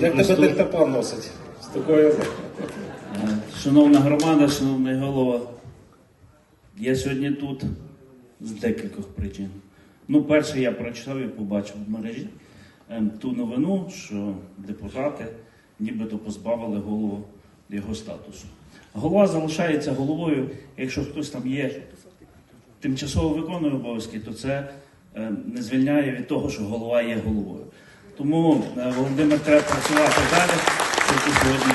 Як тебе диктофон носить з такою. Шановна громада, шановний голова, я сьогодні тут з декількох причин. Ну, перше, я прочитав і побачив в мережі ем, ту новину, що депутати нібито позбавили голову його статусу. Голова залишається головою. Якщо хтось там є тимчасово виконує обов'язки, то це е, не звільняє від того, що голова є головою. Тому е, Володимир треба працювати далі, і сьогодні.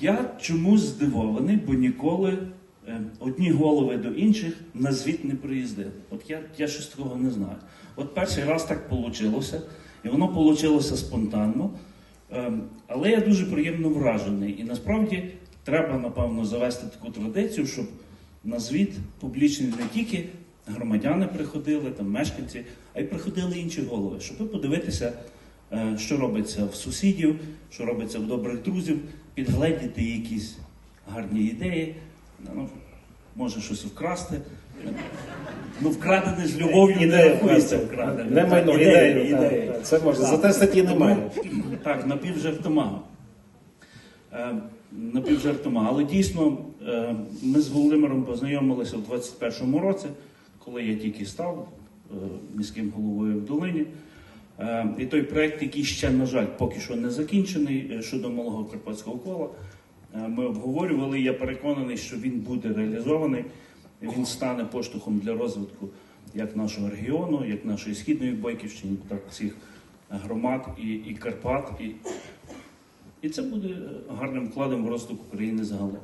Я чомусь здивований, бо ніколи е, одні голови до інших на звіт не приїздили. От я, я щось такого не знаю. От перший раз так вийшло, і воно вийшло спонтанно. Е, але я дуже приємно вражений. І насправді треба, напевно, завести таку традицію, щоб на звіт публічний не тільки громадяни приходили, там мешканці, а й приходили інші голови, щоб подивитися, е, що робиться в сусідів, що робиться в добрих друзів, підгледіти якісь гарні ідеї, ну, може щось вкрасти. Ну, вкрадене ж любов'ю не рахується вкрадене. Не майно, ідею. Це можна. Зате статті немає. Так, напівжартома. Е, Напівжартома. Але дійсно е, ми з Володимиром познайомилися в 21-му році, коли я тільки став е, міським головою в Долині. Е, І той проект, який ще, на жаль, поки що не закінчений е, щодо малого карпатського кола, ми обговорювали. Я переконаний, що він буде реалізований. Він стане поштовхом для розвитку як нашого регіону, як нашої східної Бойківщини, так всіх громад і, і Карпат. І, і це буде гарним вкладом в розвиток України загалом.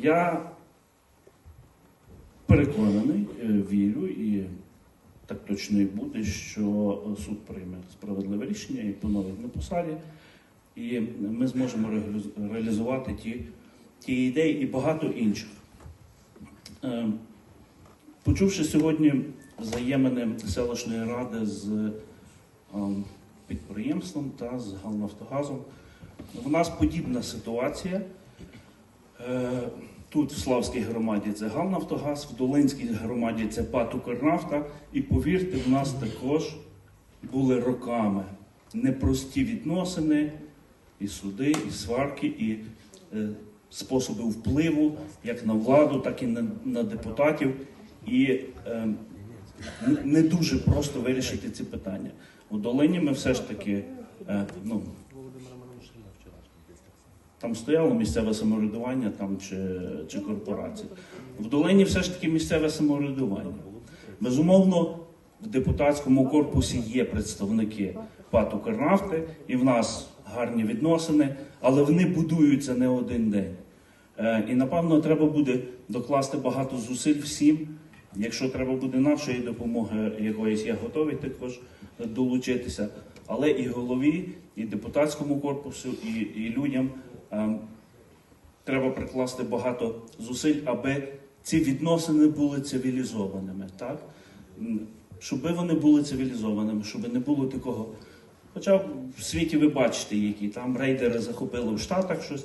Я переконаний, е, вірю і так точно і буде, що суд прийме справедливе рішення і поновить на посаді, і ми зможемо реалізувати ті, ті ідеї і багато інших. Е, Почувши сьогодні взаємини селищної ради з ем, підприємством та з Галнафтогазом, в нас подібна ситуація. Тут в Славській громаді це Галнафтогаз, в Долинській громаді це ПАТ «Укрнафта». І повірте, в нас також були роками непрості відносини, і суди, і сварки, і е, способи впливу як на владу, так і на, на депутатів. І е, не дуже просто вирішити ці питання. У Долині ми все ж таки е, ну, там стояло місцеве самоврядування там, чи, чи корпорації. В Долині все ж таки місцеве самоврядування. Безумовно, в депутатському корпусі є представники ПАТ «Укрнафти», і в нас гарні відносини, але вони будуються не один день. Е, І напевно треба буде докласти багато зусиль всім. Якщо треба буде нашої допомоги якоїсь, я готовий також долучитися. Але і голові, і депутатському корпусу, і, і людям е, треба прикласти багато зусиль, аби ці відносини були цивілізованими, так? М, Щоби вони були цивілізованими, щоб не було такого. Хоча в світі ви бачите, які там рейдери захопили в Штатах щось,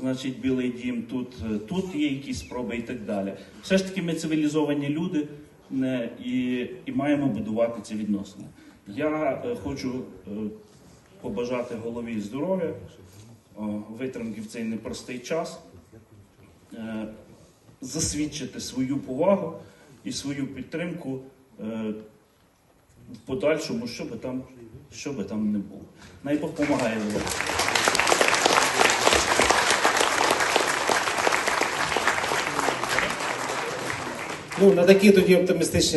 значить, Білий дім, тут, е, тут є якісь спроби і так далі. Все ж таки ми цивілізовані люди не, і, і маємо будувати ці відносини. Я е, хочу е, побажати голові здоров'я, витримки в цей непростий час, е, засвідчити свою повагу і свою підтримку е, в подальшому, що би там, що би там не було. Най Бог допомагає Ну, на такі тоді оптимістичні